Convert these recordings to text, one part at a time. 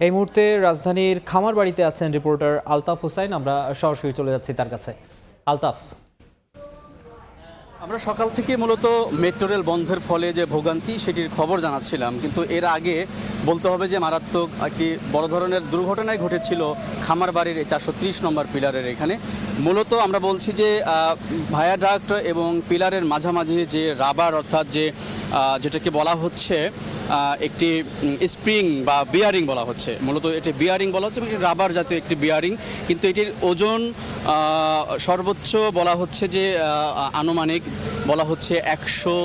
এই মুহূর্তে রাজধানীর খামার বাড়িতে আছেন রিপোর্টার আলতাফ হুসাইন। আমরা সরাসরি চলে যাচ্ছি তার কাছে। আলতাফ। আমরা সকাল থেকে মূলত মেট্রো রেল বন্ধের ফলে যে ভোগান্তি, সেটির খবর জানাচ্ছিলাম। কিন্তু এর আগে বলতে হবে যে মারাত্মক একটি বড় ধরনের দুর্ঘটনায় ঘটেছিল খামার বাড়ির চারশো ত্রিশ নম্বর পিলারের এখানে। মূলত আমরা বলছি যে ভায়াডাক্ট এবং পিলারের মাঝামাঝি যে রাবার অর্থাৎ যে যেটাকে বলা হচ্ছে একটি স্প্রিং বা বিয়ারিং বলা হচ্ছে। মূলত এটি বিয়ারিং বলা হচ্ছে এবং রাবার জাতীয় একটি বিয়ারিং। কিন্তু এটির ওজন সর্বোচ্চ বলা হচ্ছে যে আনুমানিক বলা হচ্ছে একশো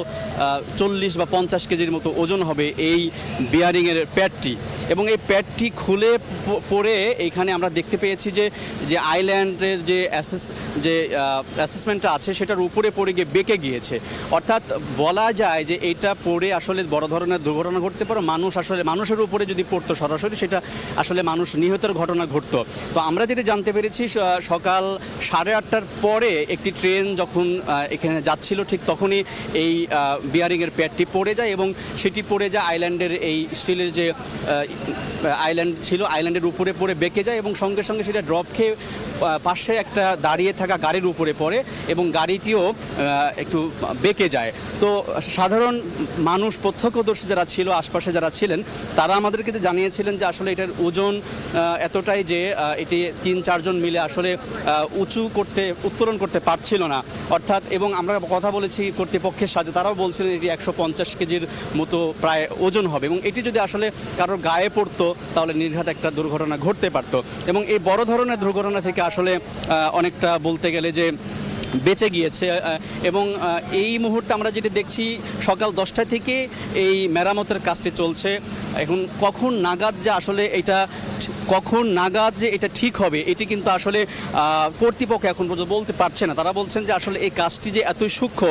চল্লিশ বা পঞ্চাশ কেজির মতো ওজন হবে এই বিয়ারিংয়ের প্যাডটি। এবং এই প্যাডটি খুলে পড়ে এখানে আমরা দেখতে পেয়েছি যে যে আইল্যান্ডের যে অ্যাসেস, যে অ্যাসেসমেন্টটা আছে সেটার উপরে পড়ে গিয়ে বেঁকে গিয়েছে। অর্থাৎ বলা যায় যে এটা পড়ে আসলে বড় ধরনের দুর্ঘটনা ঘটতে পারে। মানুষ আসলে, মানুষের উপরে যদি পড়তো সরাসরি, সেটা আসলে মানুষ নিহতের ঘটনা ঘটতো। তো আমরা যেটা জানতে পেরেছি সকাল সাড়ে আটটার পরে একটি ট্রেন যখন এখানে যাচ্ছিল, ঠিক তখনই এই বিয়ারিংয়ের প্যাডটি পড়ে যায় এবং সেটি পড়ে যায় আইল্যান্ডের এই স্টিলের যে আইল্যান্ড ছিল, আইল্যান্ডের উপরে পড়ে বেঁকে যায় এবং সঙ্গে সঙ্গে সেটা ড্রপ খেয়ে পাশে একটা দাঁড়িয়ে থাকা গাড়ির উপরে পড়ে এবং গাড়িটিও একটু বেঁকে যায়। তো সাধারণ মানুষ, প্রত্যক্ষদর্শী যারা ছিল, আশপাশে যারা ছিলেন, তারা আমাদেরকে যে জানিয়েছিলেন যে আসলে এটার ওজন এতটাই যে এটি তিন, চারজন মিলে আসলে উঁচু করতে, উত্তোলন করতে পারছিল না। অর্থাৎ, এবং আমরা কথা বলেছি কর্তৃপক্ষের সাথে, তারাও বলছিলেন এটি একশো পঞ্চাশ কেজির মতো প্রায় ওজন হবে। এবং এটি যদি আসলে কারোর গায়ে পড়তো, তাহলে নির্ঘাত একটা দুর্ঘটনা ঘটতে পারত। এবং এই বড় ধরনের দুর্ঘটনা থেকে আসলে অনেকটা বলতে গেলে যে বেঁচে গিয়েছে এবং এই মুহূর্তে আমরা যেটা দেখছি, সকাল দশটা থেকে এই মেরামতের কাজটি চলছে। এখন কখন নাগাদ যে আসলে এটা কখন নাগাদ যে এটা ঠিক হবে, এটি কিন্তু আসলে কর্তৃপক্ষ এখন পর্যন্ত বলতে পারছে না। তারা বলছেন যে আসলে এই কাজটি যে এতই সূক্ষ্ম,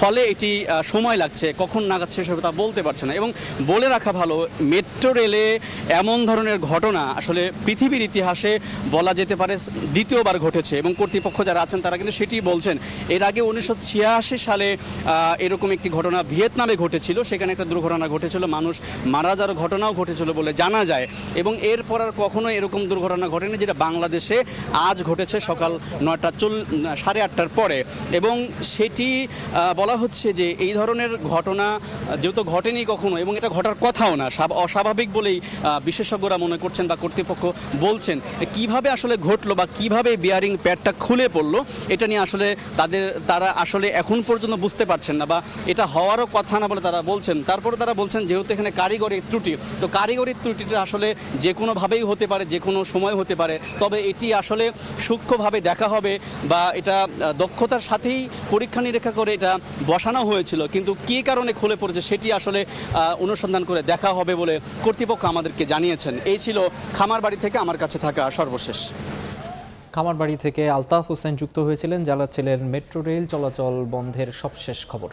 ফলে এটি সময় লাগছে, কখন নাগাদ শেষ হবে তা বলতে পারছে না। এবং বলে রাখা ভালো, মেট্রো রেলে এমন ধরনের ঘটনা আসলে পৃথিবীর ইতিহাসে বলা যেতে পারে দ্বিতীয়বার ঘটেছে। এবং কর্তৃপক্ষ যারা আছেন, তারা কিন্তু সেটি বলছেন। এর আগে উনিশশো ছিয়াশি সালে এরকম একটি ঘটনা ভিয়েতনামে ঘটেছিল। সেখানে একটা দুর্ঘটনা ঘটেছিল, মানুষ মারা যাওয়ার ঘটনাও ঘটেছিল বলে জানা যায়। এবং এরপর আর কখনো এরকম দুর্ঘটনা ঘটেনি যেটা বাংলাদেশে আজ ঘটেছে সকাল নয়টা চল সাড়ে আটটার পরে। এবং সেটি বলা হচ্ছে যে এই ধরনের ঘটনা যেহেতু ঘটেনি কখনো এবং এটা ঘটার কথাও না, স্বাভ- অস্বাভাবিক বলেই বিশেষজ্ঞরা মনে করছেন বা কর্তৃপক্ষ বলছেন কীভাবে আসলে ঘটলো বা কীভাবে বিয়ারিং প্যাডটা খুলে পড়ল, এটা নিয়ে আসলে তাদের, তারা আসলে এখন পর্যন্ত বুঝতে পারছেন না বা এটা হওয়ারও কথা না বলে তারা বলছেন। তারপরে তারা বলছেন যেহেতু এখানে কারিগরি ত্রুটি, তো কারিগরি ত্রুটিটা আসলে যে কোনোভাবেই হতে পারে, যে কোনো সময় হতে পারে। তবে এটি আসলে সূক্ষ্মভাবে দেখা হবে বা এটা দক্ষতার সাথেই পরীক্ষা নিরীক্ষা করে এটা বসানো হয়েছিল। কিন্তু কী কারণে খুলে পড়েছে সেটি আসলে অনুসন্ধান করে দেখা হবে বলে কর্তৃপক্ষ আমাদেরকে জানিয়েছেন। এই ছিল খামার বাড়ি থেকে আমার কাছে থাকা সর্বশেষ। খামার বাড়ি থেকে আলতাফ হোসেন যুক্ত হয়েছিলেন জ্বালাচ্ছিলেন মেট্রো রেল চলাচল বন্ধের সবশেষ খবর।